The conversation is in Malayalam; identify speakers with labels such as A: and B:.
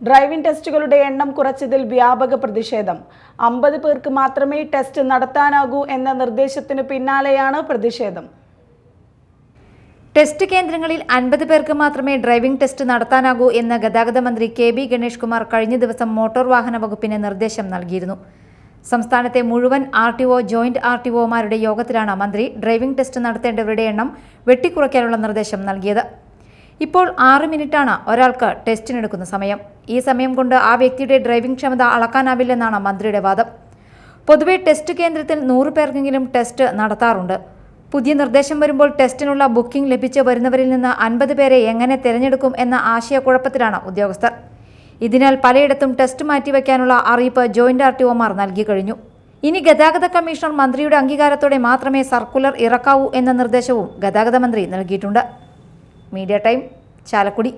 A: ഡ്രൈവിംഗ് ടെസ്റ്റുകളുടെ എണ്ണം കുറച്ചതിൽ വ്യാപക പ്രതിഷേധം. അമ്പത് പേർക്ക് മാത്രമേ ടെസ്റ്റ് നടത്താനാകൂ എന്ന നിർദ്ദേശത്തിന് പിന്നാലെയാണ് പ്രതിഷേധം.
B: ടെസ്റ്റ് കേന്ദ്രങ്ങളിൽ അൻപത് പേർക്ക് മാത്രമേ ഡ്രൈവിംഗ് ടെസ്റ്റ് നടത്താനാകൂ എന്ന് ഗതാഗത മന്ത്രി കെ ബി ഗണേഷ് കുമാർ കഴിഞ്ഞ ദിവസം മോട്ടോർ വാഹന വകുപ്പിന് നിർദ്ദേശം നൽകിയിരുന്നു. സംസ്ഥാനത്തെ മുഴുവൻ R T O joint R T ഒമാരുടെ യോഗത്തിലാണ് മന്ത്രി ഡ്രൈവിംഗ് ടെസ്റ്റ് നടത്തേണ്ടവരുടെ എണ്ണം വെട്ടിക്കുറയ്ക്കാനുള്ള നിർദ്ദേശം നൽകിയത്. ഇപ്പോൾ ആറ് മിനിറ്റാണ് ഒരാൾക്ക് ടെസ്റ്റിനെടുക്കുന്ന സമയം. ഈ സമയം കൊണ്ട് ആ വ്യക്തിയുടെ ഡ്രൈവിംഗ് ക്ഷമത അളക്കാനാവില്ലെന്നാണ് മന്ത്രിയുടെ വാദം. പൊതുവെ ടെസ്റ്റ് കേന്ദ്രത്തിൽ നൂറ് പേർക്കെങ്കിലും ടെസ്റ്റ് നടത്താറുണ്ട്. പുതിയ നിർദ്ദേശം വരുമ്പോൾ ടെസ്റ്റിനുള്ള ബുക്കിംഗ് ലഭിച്ച് വരുന്നവരിൽ നിന്ന് അൻപത് പേരെ എങ്ങനെ തിരഞ്ഞെടുക്കും എന്ന ആശയക്കുഴപ്പത്തിലാണ് ഉദ്യോഗസ്ഥർ. ഇതിനാൽ പലയിടത്തും ടെസ്റ്റ് മാറ്റിവെക്കാനുള്ള അറിയിപ്പ് ജോയിന്റ് ആർ ടി ഒമാർ നൽകി കഴിഞ്ഞു. ഇനി ഗതാഗത കമ്മീഷണർ മന്ത്രിയുടെ അംഗീകാരത്തോടെ മാത്രമേ സർക്കുലർ ഇറക്കാവൂ എന്ന നിർദ്ദേശവും ഗതാഗത മന്ത്രി നൽകിയിട്ടുണ്ട്. Media time Chalakudy.